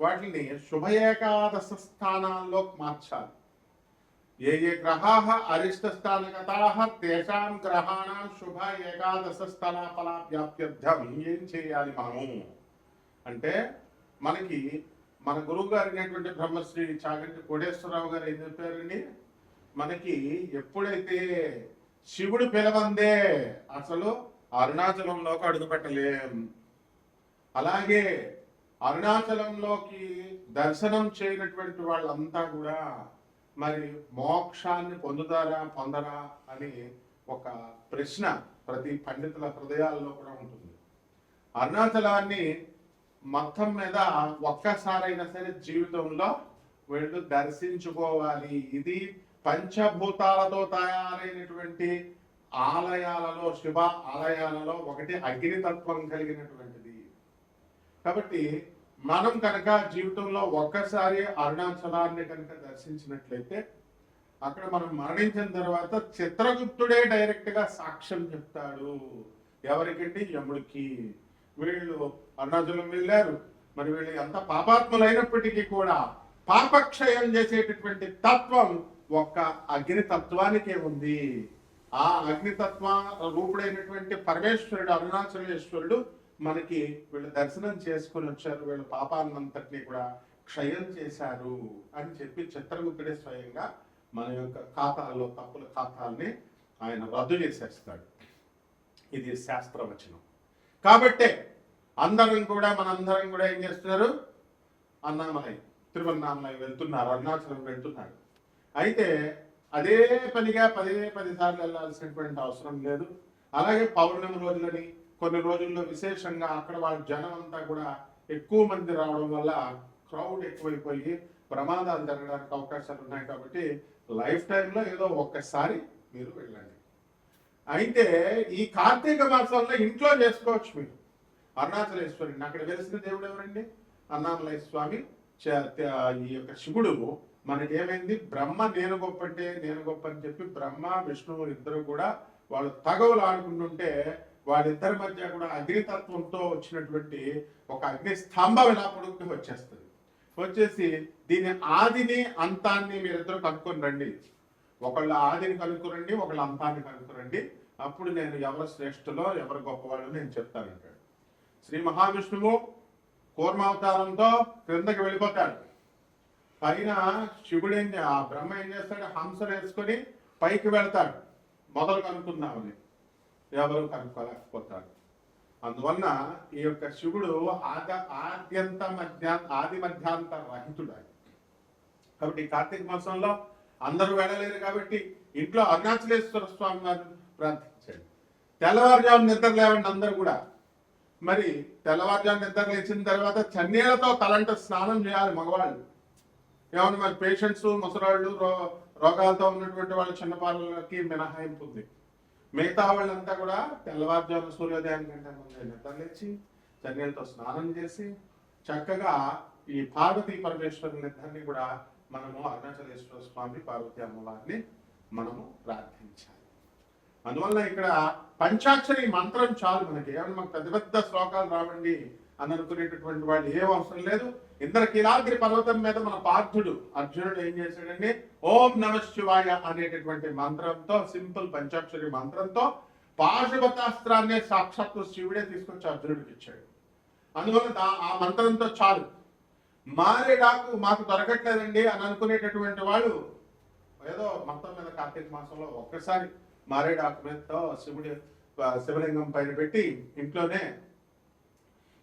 వాటిని శుభ ఏకాదశ స్థానాల్లో మార్చాలి. ఏ ఏ గ్రహా అరిష్ట స్థాన తేషాం గ్రహాణం శుభ ఏకాదశ స్థలాఫల వ్యాప్త్యర్థం ఏం చేయాలి మనము? అంటే మనకి మన గురువు గారు అయినటువంటి బ్రహ్మశ్రీ చాగంటి కోటేశ్వరరావు గారు ఏం చెప్పారండి? మనకి ఎప్పుడైతే శివుడు పిలవందే అసలు అరుణాచలంలోకి అడుగుపెట్టలేం అలాగే అరుణాచలంలోకి దర్శనం చేయనటువంటి వాళ్ళంతా కూడా మరి మోక్షాన్ని పొందుతారా పొందరా అని ఒక ప్రశ్న ప్రతి పండితుల హృదయాల్లో కూడా ఉంటుంది. అరుణాచలాన్ని మొత్తం మీద ఒక్కసారైనా సరే జీవితంలో వీళ్ళు దర్శించుకోవాలి. ఇది పంచభూతాలతో తయారైనటువంటి ఆలయాలలో శివ ఆలయాలలో ఒకటి అగ్నితత్వం కలిగినటువంటిది. కాబట్టి మనం కనుక జీవితంలో ఒక్కసారి అరుణాచలాన్ని కనుక దర్శించినట్లయితే అక్కడ మనం మరణించిన తర్వాత చిత్రగుప్తుడే డైరెక్ట్గా సాక్ష్యం చెప్తాడు. ఎవరికండి? యముడికి. వీళ్ళు అరుణాచలం వెళ్ళారు. మరి వీళ్ళు ఎంత పాపాత్ములైనప్పటికీ కూడా పాపక్షయం చేసేటటువంటి తత్వం ఒక్క అగ్ని తత్వానికే ఉంది. ఆ అగ్నితత్వ రూపుడైనటువంటి పరమేశ్వరుడు అరుణాచలేశ్వరుడు మనకి వీళ్ళు దర్శనం చేసుకుని వచ్చారు వీళ్ళ పాపాన్నంతటిని కూడా క్షయం చేశారు అని చెప్పి చిత్రగుప్తుడే స్వయంగా మన యొక్క ఖాతాల్లో తప్పుల ఖాతాల్ని ఆయన రద్దు చేసేస్తాడు. ఇది శాస్త్రవచనం. కాబట్టే అందరం కూడా మనందరం కూడా ఏం చేస్తున్నారు? అన్నామలై తిరువన్నామలై వెళ్తున్నారు అరుణాచలం వెళ్తున్నారు. అయితే అదే పనిగా పదే పది సార్లు వెళ్ళాల్సినటువంటి అవసరం లేదు. అలాగే పౌర్ణమి రోజులని కొన్ని రోజుల్లో విశేషంగా అక్కడ వాళ్ళ జనం అంతా కూడా ఎక్కువ మంది రావడం వల్ల క్రౌడ్ ఎక్కువైపోయి ప్రమాదాలు జరగడానికి అవకాశాలు ఉన్నాయి కాబట్టి లైఫ్ టైంలో ఏదో ఒక్కసారి మీరు వెళ్ళండి. అయితే ఈ కార్తీక మాసంలో ఇంట్లో చేసుకోవచ్చు మీరు. అరుణాచలేశ్వరుని అక్కడ వెలిసిన దేవుడు ఎవరండి? అన్నామలయ స్వామి ఈ యొక్క శివుడు. మనకి ఏమైంది? బ్రహ్మ నేను గొప్ప అంటే నేను గొప్ప అని చెప్పి బ్రహ్మ విష్ణువు ఇద్దరు కూడా వాళ్ళు తగవులు ఆడుకుంటుంటే వాళ్ళిద్దరి మధ్య కూడా అగ్నితత్వంతో వచ్చినటువంటి ఒక అగ్ని స్తంభం ఇలా పొడుగుకి వచ్చేస్తుంది. వచ్చేసి దీని ఆదిని అంతాన్ని మీరిద్దరు కనుక్కొని రండి. ఒకళ్ళ ఆదిని కనుక్కురండి ఒకళ్ళ అంతాన్ని కనుక్కురండి. అప్పుడు నేను ఎవరు శ్రేష్ఠులో ఎవరు గొప్పవాళ్ళు నేను చెప్తానంటాడు శ్రీ మహావిష్ణువు కూర్మావతారంతో క్రిందకి వెళ్ళిపోతాడు. పైన శివుడు ఏం ఆ బ్రహ్మ ఏం చేస్తాడు హంసను వేసుకొని పైకి వెళ్తాడు. మొదలు కనుక్కున్నామని ఎవరు కనుక్కోలేకపోతారు అందువలన ఈ యొక్క శివుడు ఆద ఆద్యంత మధ్య ఆది మధ్యాంత రహితుడు ఆయన. కాబట్టి కార్తీక మాసంలో అందరూ వెళ్ళలేరు కాబట్టి ఇంట్లో అరుణాచలేశ్వర స్వామి గారు ప్రార్థించాడు తెల్లవారుజాము నిద్ర లేవండి అందరూ కూడా. మరి తెల్లవారుజాము నిద్ర లేచిన తర్వాత చన్నీళ్ళతో తలంట స్నానం చేయాలి మగవాళ్ళు. ఏమన్నా మరి పేషెంట్స్ ముసలాళ్ళు రో రోగాలతో ఉన్నటువంటి వాళ్ళ చిన్నపాలకి మినహాయింపు ఉంది. మిగతా వాళ్ళంతా కూడా తెల్లవారుజాము సూర్యోదయం కంటే ముందే నిద్రలేచి చన్నీళ్ళతో స్నానం చేసి చక్కగా ఈ పార్వతీ పరమేశ్వరుని ఇద్దరిని కూడా మనము అరుణాచలేశ్వర స్వామి పార్వతీ అమ్మవారిని మనము ప్రార్థించాలి. అందువల్ల ఇక్కడ పంచాక్షరి మంత్రం చాలు మనకి. ఏమన్నా మనకు పెద్ద పెద్ద శ్లోకాలు రావండి అని అనుకునేటటువంటి వాళ్ళు ఏం అవసరం లేదు. ఇంద్రకీలాద్రి పర్వతం మీద మన పార్థుడు అర్జునుడు ఏం చేశాడండి? ఓం నమ శివాయ అనేటటువంటి మంత్రంతో సింపుల్ పంచాక్షరి మంత్రంతో పాశుపతాస్త్రాన్ని సాక్షాత్తు శివుడే తీసుకొచ్చి అర్జునుడికి ఇచ్చాడు. అందువల్ల ఆ మంత్రంతో చాలు. మారేడాకు మాకు దొరకట్లేదండి అని అనుకునేటటువంటి వాళ్ళు ఏదో మొత్తం మీద కార్తీక మాసంలో ఒక్కసారి మారేడాకు మీద శివుడి శివలింగం పైన పెట్టి ఇంట్లోనే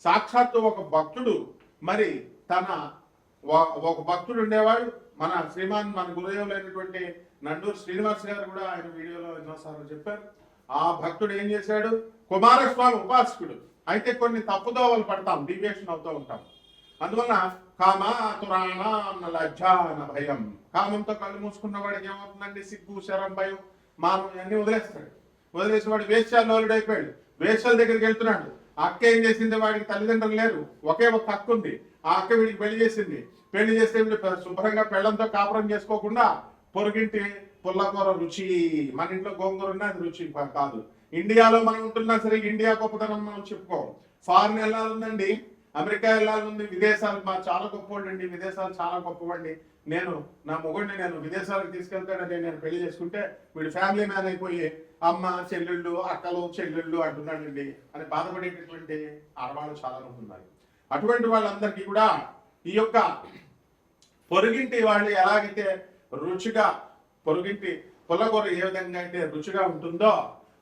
సాక్షాత్తు ఒక భక్తుడు మరి తన ఒక- ఒక భక్తుడు ఉండేవాడు. మన శ్రీమాన్ మన గురుదేవులైనటువంటి నండూరు శ్రీనివాస్ గారు కూడా ఆయన వీడియోలో ఎన్నోసార్లు చెప్పారు. ఆ భక్తుడు ఏం చేశాడు? కుమారస్వామి ఉపాసకుడు. అయితే కొన్ని తప్పుదోవలు పడతాం డీవియేషన్ అవుతూ ఉంటాం. అందువలన కామాతురాణ తురాణ భయం. కామంతో కళ్ళు మూసుకున్న వాడికి ఏమవుతుందండి? సిగ్గు శరం భయం మానం అన్ని వదిలేస్తాడు. వదిలేసి వాడు వేశ్యాలోలుడు అయిపోయాడు దగ్గరికి వెళ్తున్నాడు. అక్క ఏం చేసింది? వాడికి తల్లిదండ్రులు లేరు. ఒకే ఒక అక్క ఉంది. ఆ అక్క వీడికి పెళ్ళి చేసింది. పెళ్ళి చేస్తే శుభ్రంగా పెళ్ళంతో కాపురం చేసుకోకుండా పొరుగింటి పుల్లకూర రుచి మన ఇంట్లో గోంగూర ఉన్నా అది రుచి కాదు. ఇండియాలో మనం ఉంటున్నా సరే ఇండియా గొప్పతనం మనం చెప్పుకోం. ఫారిన్ వెళ్ళాలండి అమెరికా వెళ్ళాలని విదేశాలు మా చాలా గొప్పవాడండి విదేశాలు చాలా గొప్పవండి నేను నా మొగుడిని నేను విదేశాలకు తీసుకెళ్తాడని నేను పెళ్ళి చేసుకుంటే వీడు ఫ్యామిలీ మ్యాన్ అయిపోయి అమ్మ చెల్లెళ్ళు అక్కలు చెల్లెళ్ళు అంటున్నాడండి. అని బాధపడేటటువంటి ఆడవాళ్ళు చాలా ఉన్నాయి అటువంటి వాళ్ళందరికీ కూడా ఈ యొక్క పొరుగింటి వాళ్ళు ఎలాగైతే రుచిగా పొరుగింటి పుల్లకూర ఏ విధంగా అయితే రుచిగా ఉంటుందో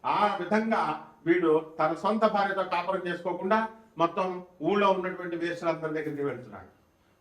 ఆ విధంగా వీడు తన సొంత భార్యతో కాపురం చేసుకోకుండా మొత్తం ఊళ్ళో ఉన్నటువంటి వేసులందరి దగ్గరికి వెళ్తున్నాడు.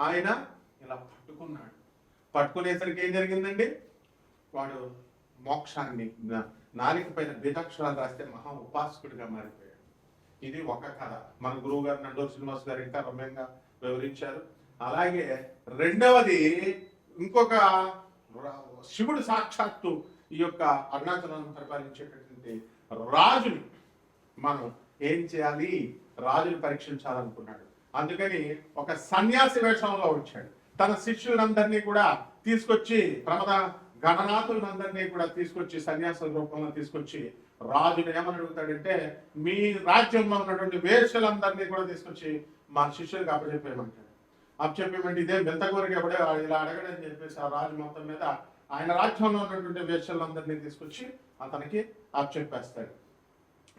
ఆయన ఇలా పట్టుకున్నాడు. పట్టుకునేసరికి ఏం జరిగిందండి? వాడు మోక్షాన్ని నాలిక పైన బీజాక్షరాలు రాస్తే మహా ఉపాసకుడిగా మారిపోయాడు. ఇది ఒక కథ. మన గురువు గారు నండూరు శ్రీనివాస్ గారు ఇంకా రమ్యంగా వివరించారు. అలాగే రెండవది ఇంకొక రా- శివుడు సాక్షాత్తు ఈ యొక్క అరుణాచలాన్ని పరిపాలించేటటువంటి రాజుని. మనం ఏం చేయాలి? రాజుని పరీక్షించాలనుకున్నాడు. అందుకని ఒక సన్యాసి వేషంలో వచ్చాడు. తన శిష్యులందరినీ కూడా తీసుకొచ్చి ప్రమద గణనాథులందరినీ కూడా తీసుకొచ్చి సన్యాసుల రూపంలో తీసుకొచ్చి రాజుని ఏమని అడుగుతాడంటే మీ రాజ్యంలో ఉన్నటువంటి వేషలందరినీ కూడా తీసుకొచ్చి మా శిష్యులకు అప్పచెప్పేయమంటాడు. అప్పచెప్పేమంటే ఇదే వింతగూరికి ఎవడే ఇలా అడగడని చెప్పేసి ఆ రాజు మొత్తం మీద ఆయన రాజ్యంలో ఉన్నటువంటి వేషలందరినీ తీసుకొచ్చి అతనికి అప్పచెప్పేస్తాడు.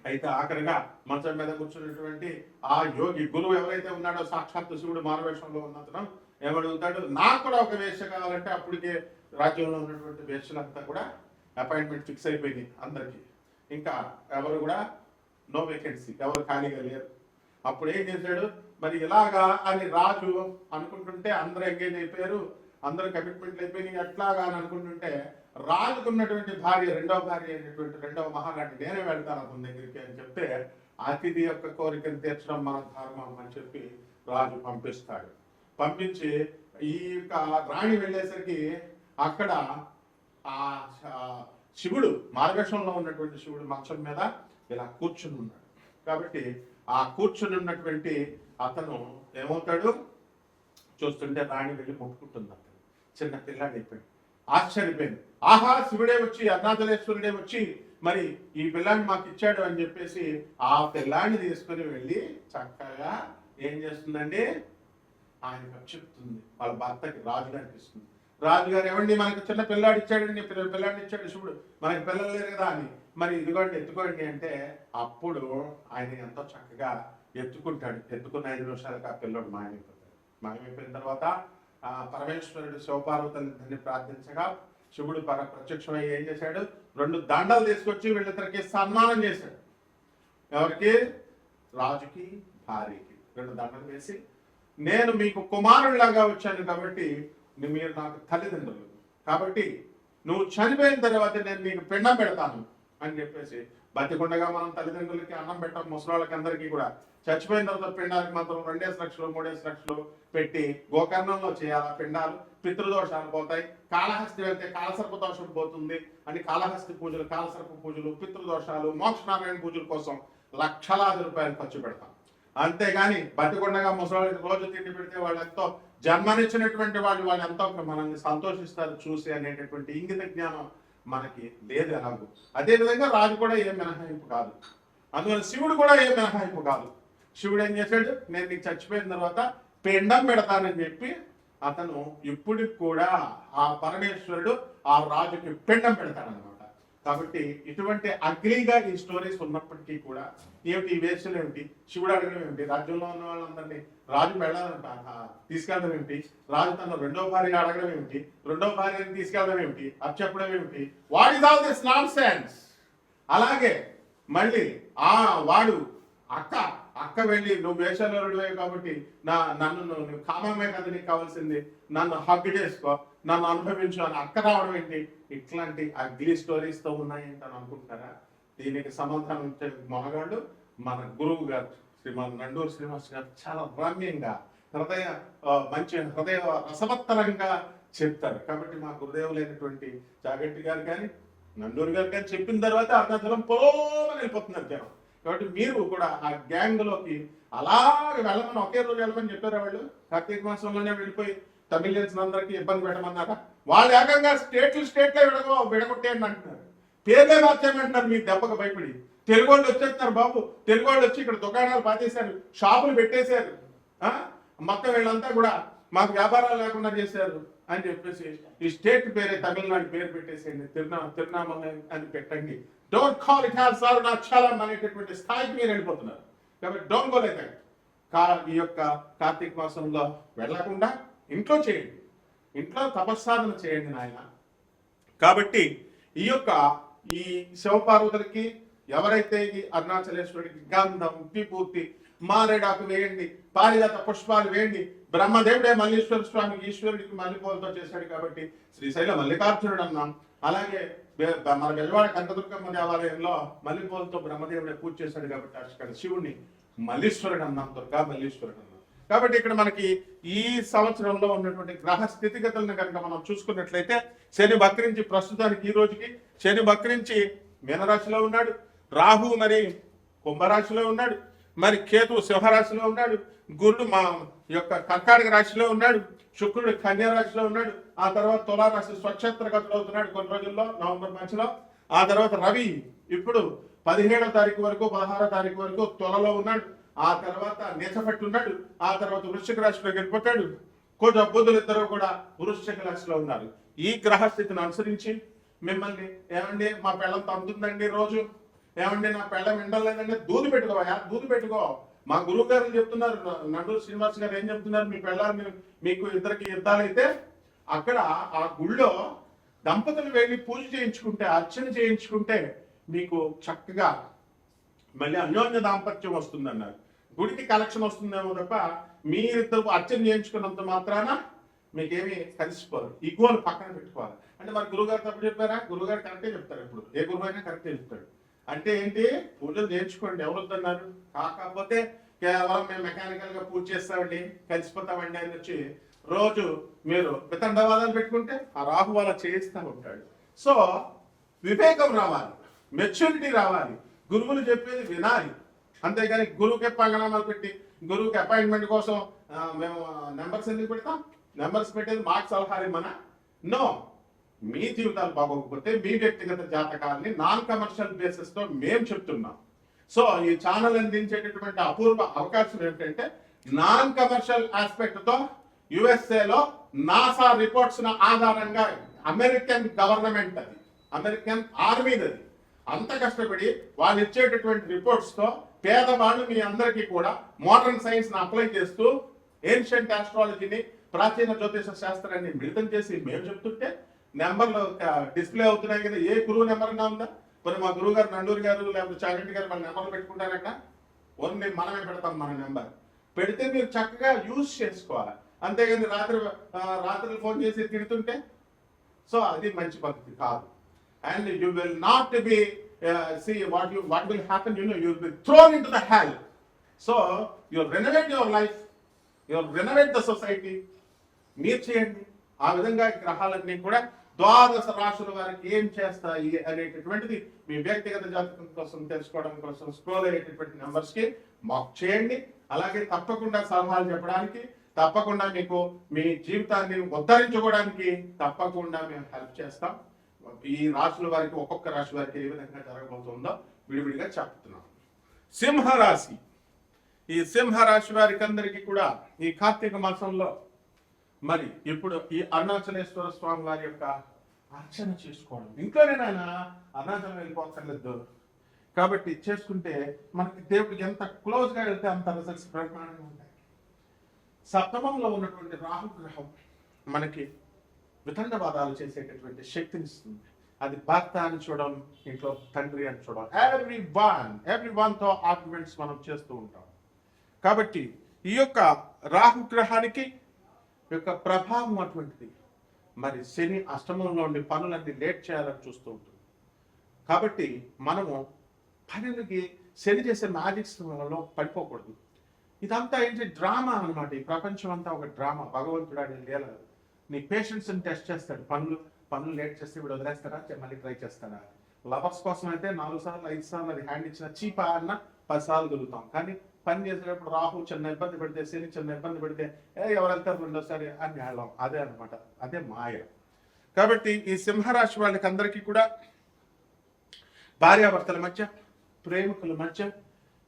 అయితే ఆఖరిగా మంచం మీద కూర్చున్నటువంటి ఆ యోగి గురువు ఎవరైతే ఉన్నాడో సాక్షాత్ శివుడు మారువేషంలో ఉన్నతను ఏమడుగుతాడు? నాకు కూడా ఒక వేష కావాలంటే అప్పటికే రాజ్యంలో ఉన్నటువంటి వేషలంతా కూడా అపాయింట్మెంట్ ఫిక్స్ అయిపోయింది అందరికీ. ఇంకా ఎవరు కూడా నో వేకెన్సీ ఎవరు ఖాళీగా లేరు. అప్పుడు ఏం చేశాడు? మరి ఇలాగా అని రాజు అనుకుంటుంటే అందరూ ఎంగేజ్ అయిపోయారు. అందరూ కమిట్మెంట్లు అయిపోయినాయి. ఎట్లాగా అని అనుకుంటుంటే రాజుకున్నటువంటి భార్య రెండవ భార్య అయినటువంటి రెండవ మహారాణి నేనే వెళ్తాను అతని దగ్గరికి అని చెప్తే అతిథి యొక్క కోరికను తీర్చడం మన ధర్మం అని చెప్పి రాజు పంపిస్తాడు. పంపించి ఈ యొక్క రాణి వెళ్ళేసరికి అక్కడ ఆ శివుడు మార్గశంలో ఉన్నటువంటి శివుడు మంచం మీద ఇలా కూర్చుని ఉన్నాడు. కాబట్టి ఆ కూర్చుని ఉన్నటువంటి అతను ఏమవుతాడు? చూస్తుంటే రాణి వెళ్ళి ముట్టుకుంటుంది అతను. చిన్న పిల్లాడు అయిపోయాడు ఆశ్చర్యపోయింది. ఆహా శివుడే వచ్చి అరుణాచలేశ్వరుడే వచ్చి మరి ఈ పిల్లాన్ని మాకు ఇచ్చాడు అని చెప్పేసి ఆ పిల్లాన్ని తీసుకుని వెళ్ళి చక్కగా ఏం చేస్తుందండి? ఆయన చెప్తుంది. వాళ్ళ భర్తకి రాజుగారికి అనిపిస్తుంది. రాజుగారు ఏమండి మనకు చిన్న పిల్లాడు ఇచ్చాడండి పిల్లాడిని ఇచ్చాడు శివుడు మనకి పిల్లలు లేరు కదా అని. మరి ఇదిగోండి ఎత్తుకోండి అంటే అప్పుడు ఆయన ఎంతో చక్కగా ఎత్తుకుంటాడు. ఎత్తుకున్న ఐదు నిమిషాలకు ఆ పిల్లడు మాయమైపోతాడు. మాయమైపోయిన తర్వాత పరమేశ్వరుడు శివపార్వతులని ప్రార్థించగా శివుడు పర ప్రత్యక్షమై ఏం చేశాడు? రెండు దండలు తీసుకొచ్చి వీళ్ళిద్దరికి సన్మానం చేశాడు. ఎవరికి? రాజుకి భార్యకి. రెండు దండలు వేసి నేను మీకు కుమారుడిలాగా వచ్చాను కాబట్టి మీరు నాకు తల్లిదండ్రులు. కాబట్టి నువ్వు చనిపోయిన తర్వాత నేను నీకు పిండం పెడతాను అని చెప్పేసి బతికుండగా మనం తల్లిదండ్రులకి అన్నం పెట్టాం ముసలాళ్ళకి అందరికీ కూడా చచ్చిపోయిన తర్వాత పిండాలకు మాత్రం రెండేసి లక్షలు మూడేసి లక్షలు పెట్టి గోకర్ణంలో చేయాలి పిండాలు. పితృదోషాలు పోతాయి. కాళహస్తి వెళ్తే కాలసర్ప దోషం పోతుంది అని కాళహస్తి పూజలు కాలసర్ప పూజలు పితృదోషాలు మోక్షనారాయణ పూజల కోసం లక్షలాది రూపాయలు ఖర్చు పెడతాం. అంతేగాని బతికొండగా ముసలి రోజు తిండి పెడితే వాళ్ళు ఎంతో జన్మనిచ్చినటువంటి వాళ్ళు వాళ్ళు ఎంతో మనల్ని సంతోషిస్తారు చూసి అనేటటువంటి ఇంగిత జ్ఞానం మనకి లేదు ఎలాగో. అదేవిధంగా రాజు కూడా ఏం మినహాయింపు కాదు. అందువల్ల శివుడు కూడా ఏ మినహాయింపు కాదు. శివుడు ఏం చేశాడు? నేను నీకు చచ్చిపోయిన తర్వాత పిండం పెడతానని చెప్పి అతను ఇప్పటికి కూడా ఆ పరమేశ్వరుడు ఆ రాజుకి పిండం పెడతాడనమాట కాబట్టి ఇటువంటి అగ్లీగా ఈ స్టోరీస్ ఉన్నప్పటికీ కూడా ఏమిటి ఈ వేషలు ఏమిటి? శివుడు అడగడం ఏమిటి? రాజ్యంలో ఉన్న వాళ్ళందరినీ రాజు పెళ్ళాలంట తీసుకెళ్ళడం ఏమిటి? రాజు తన రెండో భార్య అడగడం ఏమిటి? రెండో భార్యని తీసుకెళ్ళడం ఏమిటి? అది చెప్పడం ఏమిటి? What is all this nonsense అలాగే మళ్ళీ ఆ వాడు అక్క అక్క వెళ్ళి నువ్వు వేషాలరుడివే కాబట్టి నా నన్ను నువ్వు కామమే కదా నీకు కావాల్సింది. నన్ను హగ్ చేసుకో నన్ను అనుభవించు అని అక్క రావడం ఏంటి? ఇట్లాంటి అగ్లీ స్టోరీస్తో ఉన్నాయంట అని అనుకుంటున్నారా? దీనికి సమాధానం ఇచ్చే మొనగాళ్ళు మన గురువు గారు శ్రీమాన్ నండూరు శ్రీనివాస్ గారు చాలా రమ్యంగా హృదయ మంచి హృదయ రసవత్తరంగా చెప్తారు. కాబట్టి మా గురుదేవులైనటువంటి జాగట్టి గారు కానీ నండూరు గారు కానీ చెప్పిన తర్వాత అరుణాచలం పోమని వెళ్ళిపోతున్నారు జనం. కాబట్టి మీరు కూడా ఆ గ్యాంగ్లోకి అలాగే వెళ్ళమని ఒకే రోజు వెళ్ళమని చెప్పారా వాళ్ళు? కార్తీక మాసంలోనే వెళ్ళిపోయి తమిళియన్స్ అందరికీ ఇబ్బంది పెట్టమన్నారా? వాళ్ళు ఏకంగా స్టేట్లు స్టేట్లే విడగో విడగొట్టేయండి అంటున్నారు. పేర్లే మార్చేయమంటున్నారు మీ దెబ్బకు భయపడి. తెలుగు వాళ్ళు వచ్చేస్తున్నారు బాబు. తెలుగు వాళ్ళు వచ్చి ఇక్కడ దుకాణాలు పాతేశారు. షాపులు పెట్టేశారు. ఆ? మొత్తం వీళ్ళంతా కూడా మాకు వ్యాపారాలు లేకుండా చేశారు అని చెప్పేసి ఈ స్టేట్ పేరే తమిళనాడు పేరు పెట్టేసేయండి. తిరునా తిరునామల అని పెట్టండి. Don't call it has Arunachalam అనేటటువంటి స్థాయికి మీరు వెళ్ళిపోతున్నారు. కాబట్టి డోంట్ గో లైక్ దట్ కా ఈ యొక్క కార్తీక మాసంలో వెళ్ళకుండా ఇంట్లో చేయండి. ఇంట్లో తపస్సాధన చేయండి నాయన. కాబట్టి ఈ యొక్క ఈ శివపార్వతులకి ఎవరైతే ఈ అరుణాచలేశ్వరుడికి గంధం విభూతి మారేడాకు వేయండి పారిజాత పుష్పాలు వేయండి బ్రహ్మదేవుడే మల్లీశ్వర స్వామి ఈశ్వరుడికి మల్లెపూలతో చేశాడు కాబట్టి శ్రీశైల మల్లికార్జునుడు అన్నాం అలాగే మన బెజవాడ కనకదుర్గమ్మ దేవాలయంలో మల్లెపూలతో బ్రహ్మదేవుడే పూజ చేశాడు కాబట్టి అక్కడ శివుణ్ణి మల్లీశ్వరుడు అన్నాం దుర్గా మల్లీశ్వరుడు అన్నాం. కాబట్టి ఇక్కడ మనకి ఈ సంవత్సరంలో ఉన్నటువంటి గ్రహ స్థితిగతులను కనుక మనం చూసుకున్నట్లయితే శని బక్రించి ప్రస్తుతానికి ఈ రోజుకి శని బక్రించి మీనరాశిలో ఉన్నాడు. రాహు మరి కుంభరాశిలో ఉన్నాడు. మరి కేతు సింహరాశిలో ఉన్నాడు. గురుడు మా యొక్క కర్కాటక రాశిలో ఉన్నాడు శుక్రుడు కన్యా రాశిలో ఉన్నాడు ఆ తర్వాత తులారాశి స్వక్షేత్ర గతిలో అవుతున్నాడు కొన్ని రోజుల్లో నవంబర్ మధ్యలో ఆ తర్వాత రవి ఇప్పుడు పదిహేడో తారీఖు వరకు పదహారో తారీఖు వరకు త్వరలో ఉన్నాడు. ఆ తర్వాత నీచపట్టి ఉన్నాడు ఆ తర్వాత వృశ్చిక రాశిలోకి వెళ్ళిపోతాడు. కొంచెం బుద్ధులు ఇద్దరు కూడా వృశ్చిక రాశిలో ఉన్నారు. ఈ గ్రహస్థితిని అనుసరించి మిమ్మల్ని ఏమండి మా పెళ్ళం తంతుందండి రోజు? ఏమండి నా పెళ్ళం వింటలేదండి దూది పెట్టుకోవా దూది పెట్టుకో. మా గురువు గారు చెప్తున్నారు? నండూరు శ్రీనివాస్ గారు ఏం చెప్తున్నారు? మీ పెళ్ళారు మీకు ఇద్దరికి యుద్ధాలైతే అక్కడ ఆ గుళ్ళో దంపతులు వెళ్ళి పూజ చేయించుకుంటే అర్చన చేయించుకుంటే మీకు చక్కగా మళ్ళీ అన్యోన్య దాంపత్యం వస్తుందన్నారు. గుడికి కలెక్షన్ వస్తుందేమో తప్ప మీరిద్దరు అర్చన చేయించుకున్నంత మాత్రాన మీకేమి కలిసిపోరు. ఈ పక్కన పెట్టుకోవాలి. అంటే మరి గురుగారు తప్పు చెప్పారా? గురుగారు కరెక్టే చెప్తారు ఇప్పుడు. ఏ గురువు అయినా కరెక్టే చెప్తాడు. అంటే ఏంటి? పూజలు నేర్చుకోండి. ఎవరు వద్దన్నారు? కాకపోతే కేవలం మేము మెకానికల్గా పూజ చేస్తామండి కలిసిపోతామండి అని వచ్చి రోజు మీరు వితండవాదాలు పెట్టుకుంటే ఆ రాహు వాళ్ళ చేయిస్తూ ఉంటాడు. సో వివేకం రావాలి మెచ్యూరిటీ రావాలి. గురువులు చెప్పేది వినాలి. అంతేగాని గురువుకి పంగనామాలు పెట్టి గురువుకి అపాయింట్మెంట్ కోసం మేము నెంబర్స్ ఎందుకు పెడతాం? నెంబర్స్ పెట్టేది మాకు సలహా మన నో మీ జీవితాలు బాగోకపోతే మీ వ్యక్తిగత జాతకాలని నాన్ కమర్షియల్ బేసిస్తో మేము చెప్తున్నాం. సో ఈ ఛానల్ అందించేటటువంటి అపూర్వ అవకాశం ఏంటంటే నాన్ కమర్షియల్ ఆస్పెక్ట్తో యుఎస్ఏలో నాసా రిపోర్ట్స్ ఆధారంగా అమెరికన్ గవర్నమెంట్ అది. అమెరికన్ ఆర్మీది అది. అంత కష్టపడి వాళ్ళు ఇచ్చేటటువంటి రిపోర్ట్స్తో పేదవాళ్ళు మీ అందరికీ కూడా మోడర్న్ సైన్స్ని అప్లై చేస్తూ ఏన్షియంట్ ఆస్ట్రాలజీని ప్రాచీన జ్యోతిష శాస్త్రాన్ని మిళితం చేసి మేము చెప్తుంటే నెంబర్లు డిస్ప్లే అవుతున్నాయి కదా ఏ గురువు నెంబర్ అన్నా ఉందా? కొన్ని మా గురువు గారు నండూరు గారు లేకపోతే చాగంటి గారు మన నెంబర్లు పెట్టుకుంటారట? ఓన్లీ మనమే పెడతాం మన నెంబర్. పెడితే మీరు చక్కగా యూజ్ చేసుకోవాలి. అంతేగాని రాత్రి రాత్రి ఫోన్ చేసి తిడుతుంటే? సో అది మంచి పద్ధతి కాదు. And you will not be see what you what will happen you know you will be thrown into the hell so you renovate your life you renovate the society. మీరు చేయండి. ఆ విధంగా గ్రహాలన్నీ కూడా ద్వాదశ రాశుల వారికి ఏం చేస్తాయి అనేటటువంటిది మీ వ్యక్తిగత జాతకం కోసం తెలుసుకోవడం కోసం స్క్రోల్ అయ్యేటటువంటి నెంబర్స్కి మాకు చేయండి. అలాగే తప్పకుండా సలహాలు చెప్పడానికి తప్పకుండా మీకు మీ జీవితాన్ని ఉద్ధరించుకోవడానికి తప్పకుండా మేము హెల్ప్ చేస్తాం. ఈ రాశుల వారికి ఒక్కొక్క రాశి వారికి ఏ విధంగా జరగబోతుందో విడివిడిగా చెప్తున్నాం. సింహరాశి. ఈ సింహరాశి వారికి అందరికీ కూడా ఈ కార్తీక మాసంలో మరి ఇప్పుడు ఈ అరుణాచలేశ్వర స్వామి వారి యొక్క అర్చన చేసుకోవడం. ఇంట్లోనే నాయన అరుణాచలం వెళ్ళిపోక్కర్లేదు. కాబట్టి చేసుకుంటే మనకి దేవుడికి ఎంత క్లోజ్గా వెళ్తే అంత రిజల్ట్స్ బ్రహ్మాండంగా ఉంటాయి. సప్తమంలో ఉన్నటువంటి రాహుగ్రహం మనకి వితండవాదాలు చేసేటటువంటి శక్తిని ఇస్తుంది. అది భర్త అని చూడడం ఇంట్లో తండ్రి అని చూడడం ఎవ్రీ వన్ ఎవ్రీ వన్తో ఆర్గ్యుమెంట్స్ మనం చేస్తూ ఉంటాం. కాబట్టి ఈ యొక్క రాహుగ్రహానికి యొక్క ప్రభావం అటువంటిది. మరి శని అష్టమంలో ఉండి పనులన్నీ లేట్ చేయాలని చూస్తూ ఉంటుంది. కాబట్టి మనము పనులకి శని చేసే మ్యాజిక్స్ పడిపోకూడదు. ఇదంతా ఏంటి? డ్రామా అన్నమాట. ఈ ప్రపంచం అంతా ఒక డ్రామా. భగవంతుడు ఆడే లీల. నీ పేషెంట్స్ని టెస్ట్ చేస్తాడు. పనులు పనులు లేట్ చేస్తే వీడు వదిలేస్తారా మళ్ళీ ట్రై చేస్తారా లవర్స్ కోసం అయితే నాలుగు సార్లు ఐదు సార్లు అది హ్యాండ్ ఇచ్చిన చీపా అన్న పది సార్లు దొరుకుతాం కానీ పని చేసేటప్పుడు రాహు చిన్న ఇబ్బంది పెడితే శని చిన్న ఇబ్బంది పెడితే ఏ ఎవరు వెళ్తారు రెండోసారి అని వెళ్ళాం అదే అన్నమాట. అదే మాయ. కాబట్టి ఈ సింహరాశి వాళ్ళకి అందరికీ కూడా భార్యాభర్తల మధ్య ప్రేమికుల మధ్య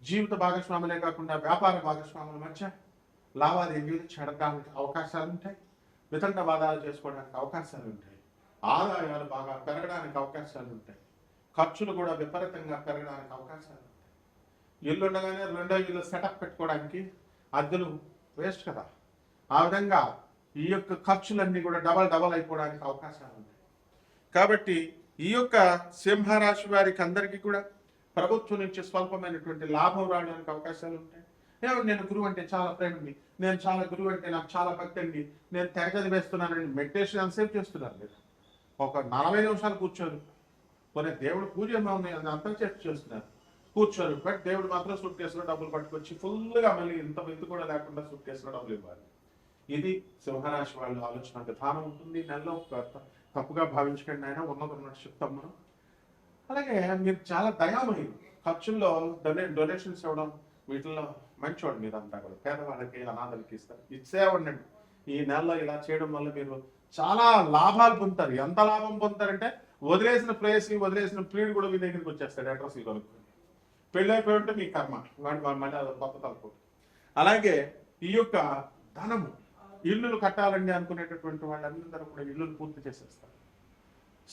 జీవిత భాగస్వాములే కాకుండా వ్యాపార భాగస్వాముల మధ్య లావాదేవీలు చెడడానికి అవకాశాలు ఉంటాయి. వితండవాదాలు చేసుకోవడానికి అవకాశాలు ఉంటాయి. ఆదాయాలు బాగా పెరగడానికి అవకాశాలు ఉంటాయి. ఖర్చులు కూడా విపరీతంగా పెరగడానికి అవకాశాలు ఉంటాయి ఇల్లు ఉండగానే రెండో ఇల్లు సెటప్ పెట్టుకోవడానికి అద్దెలు వేస్ట్ కదా. ఆ విధంగా ఈ యొక్క ఖర్చులన్నీ కూడా డబల్ డబల్ అయిపోవడానికి అవకాశాలు ఉన్నాయి. కాబట్టి ఈ యొక్క సింహరాశి వారికి అందరికీ కూడా ప్రభుత్వం నుంచి స్వల్పమైనటువంటి లాభం రావడానికి అవకాశాలు ఉంటాయి. ఏమో నేను గురువు అంటే చాలా ప్రేమండి. నేను చాలా గురువు అంటే నాకు చాలా భక్తి అండి. నేను తెగ చదివేస్తున్నానండి మెడిటేషన్ ఎంతసేపు చేస్తున్నారు మీరు. ఒక నలభై నిమిషాలు కూర్చోరు. కొన్ని దేవుడు పూజ ఏమో ఉంది? అంతా చేస్తున్నారు. కూర్చోరు. బట్ దేవుడు మాత్రం సూట్ కేసులో డబ్బులు పట్టుకొచ్చి ఫుల్గా మళ్ళీ ఇంత ఇది కూడా లేకుండా సూట్ కేసులో డబ్బులు ఇవ్వాలి. ఇది సింహరాశి వాళ్ళ ఆలోచన. విధానం ఉంటుంది నెలలో తప్పుగా భావించకండి ఆయన ఉన్నది ఉన్నట్టు చెప్తాం మనం అలాగే మీరు చాలా దయామయులు. ఖర్చుల్లో డొనే డొనేషన్స్ ఇవ్వడం వీటిల్లో మంచివాడు మీరంతా కూడా. పేదవాళ్ళకి అనాథలకి ఇస్తారు. ఇచ్చేవాడినండి ఈ నెలలో ఇలా చేయడం వల్ల మీరు చాలా లాభాలు పొందుతారు. ఎంత లాభం పొందుతారంటే వదిలేసిన ప్లేస్ వదిలేసిన ప్రియుడు కూడా మీ దగ్గరికి వచ్చేస్తాడు అడ్రస్ కొనుక్కు పెళ్ళైపోయి అయిపోయి ఉంటే మీ కర్మ. వాడు మళ్ళీ అది కొత్త తలుపు అలాగే ఈ యొక్క ధనము ఇల్లులు కట్టాలండి అనుకునేటటువంటి వాళ్ళందరూ కూడా ఇల్లులు పూర్తి చేసేస్తారు.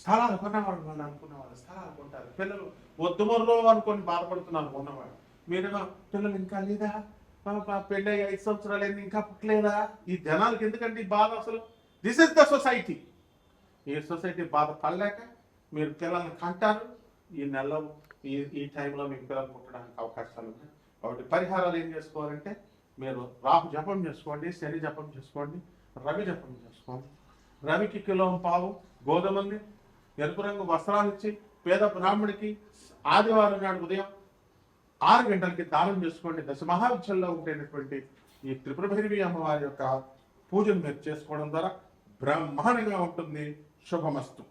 స్థలాలు కొన్నవాళ్ళు వాళ్ళు అనుకున్న వాళ్ళు స్థలాలు కొంటారు. పిల్లలు వద్దు మొర్రో అనుకొని బాధపడుతున్నారు ఉన్నవాళ్ళు మీరేమో పిల్లలు ఇంకా లేదా? పాప పెళ్ళి ఐదు సంవత్సరాలు అయింది ఇంకా పుట్టలేదా? ఈ జనాలకి ఎందుకంటే ఈ బాధ అసలు? దిస్ ఇస్ ద సొసైటీ ఈ సొసైటీ బాధ పడలేక మీరు పిల్లల్ని కంటారు ఈ నెలలో ఈ ఈ టైంలో మీకు పిల్లలు పుట్టడానికి అవకాశాలు ఉన్నాయి. కాబట్టి పరిహారాలు ఏం చేసుకోవాలంటే మీరు రాహు జపం చేసుకోండి శని జపం చేసుకోండి రవి జపం చేసుకోండి. రవికి కిలో పావు గోధుమల్ని ఎరుపు రంగు వస్త్రాలు ఇచ్చి పేద బ్రాహ్మడికి ఆదివారం నాడు ఉదయం ఆరు గంటలకి దానం చేసుకోండి. దశ మహావిద్యంలో ఉండేటటువంటి ఈ త్రిపుర భైరవి అమ్మవారి యొక్క పూజను మీరు చేసుకోవడం ద్వారా బ్రహ్మాండంగా ఉంటుంది. శుభమస్తు.